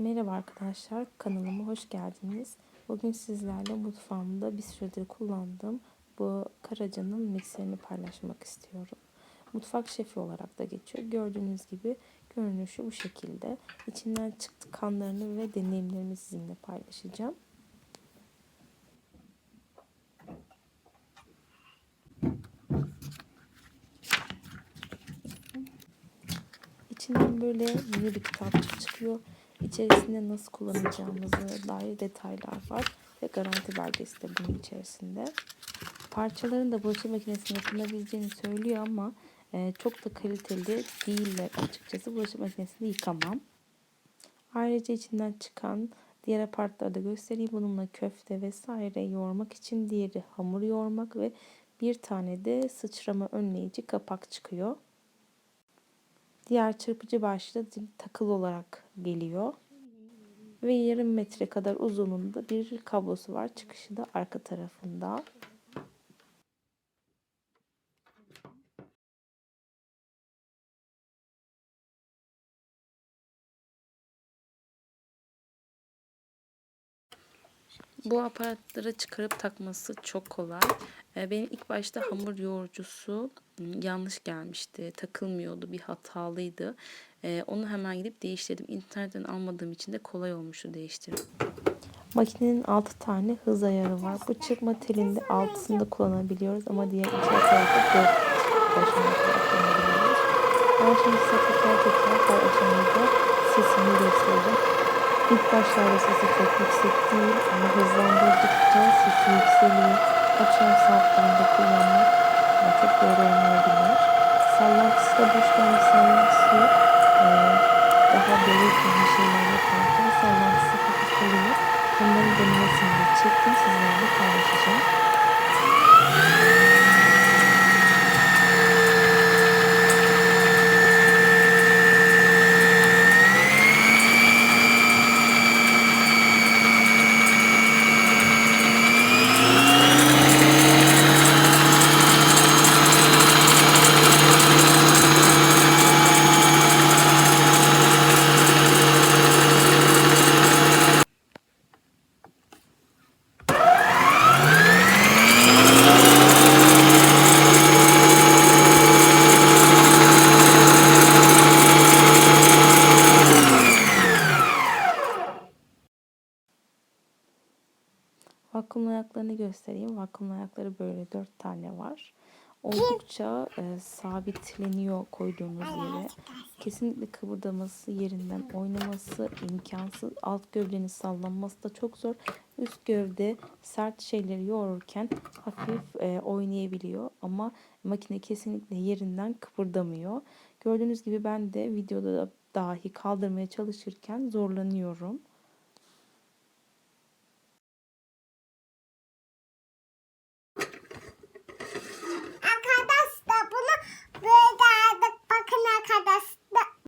Merhaba arkadaşlar, kanalıma hoş geldiniz. Bugün sizlerle mutfağımda bir süredir kullandığım bu Karaca'nın mikserini paylaşmak istiyorum. Mutfak şefi olarak da geçiyor. Gördüğünüz gibi görünüşü bu şekilde. İçinden çıktı kanlarını ve deneyimlerimi sizinle paylaşacağım. İçinden böyle mini bir kitapçık çıkıyor. İçerisinde nasıl kullanacağımızı dair detaylar var ve garanti belgesi de bunun içerisinde. Parçaların da bulaşık makinesinde yapılabileceğini söylüyor ama e, çok da kaliteli değiller açıkçası. Bulaşık makinesinde yıkamam. Ayrıca içinden çıkan diğer apartları da göstereyim. Bununla köfte vesaire yoğurmak için diğeri hamur yoğurmak ve bir tane de sıçrama önleyici kapak çıkıyor. Diğer çırpıcı başlı takılı olarak geliyor. Ve yarım metre kadar uzunluğunda bir kablosu var. Çıkışı da arka tarafında. Bu aparatları çıkarıp takması çok kolay. Ee, benim ilk başta hamur yoğurcusu ıı, yanlış gelmişti. Takılmıyordu. Bir hatalıydı. Ee, onu hemen gidip değiştirdim. İnternetten almadığım için de kolay olmuştu değiştirmek. Makinenin 6 tane hız ayarı var. Bu çıkma telinde 6'sını kullanabiliyoruz ama diğer iki tarafta 4 aşamasında kullanabiliyoruz. Ben şimdi tekrar tekrar her aşamada. İlk başlarda sesi çok yüksek değil ama hızlandırdıkça sesi yükseliyor. Akşam saatlerinde kullanmak çok doğru olmayabilir. Sallantısı da boştan bir sallantısı yok. Ee, daha belirgin bir şeyler yaparken sallantısı hafif oluyor. Bunların denemesini de çektim sizlerle paylaşacağım. Vakumlu ayaklarını göstereyim. Vakumlu ayakları böyle dört tane var. Oldukça e, sabitleniyor koyduğumuz yere. Kesinlikle kıvırdaması, yerinden oynaması imkansız. Alt gövdenin sallanması da çok zor. Üst gövde sert şeyleri yoğururken hafif e, oynayabiliyor. Ama makine kesinlikle yerinden kıpırdamıyor. Gördüğünüz gibi ben de videoda dahi kaldırmaya çalışırken zorlanıyorum.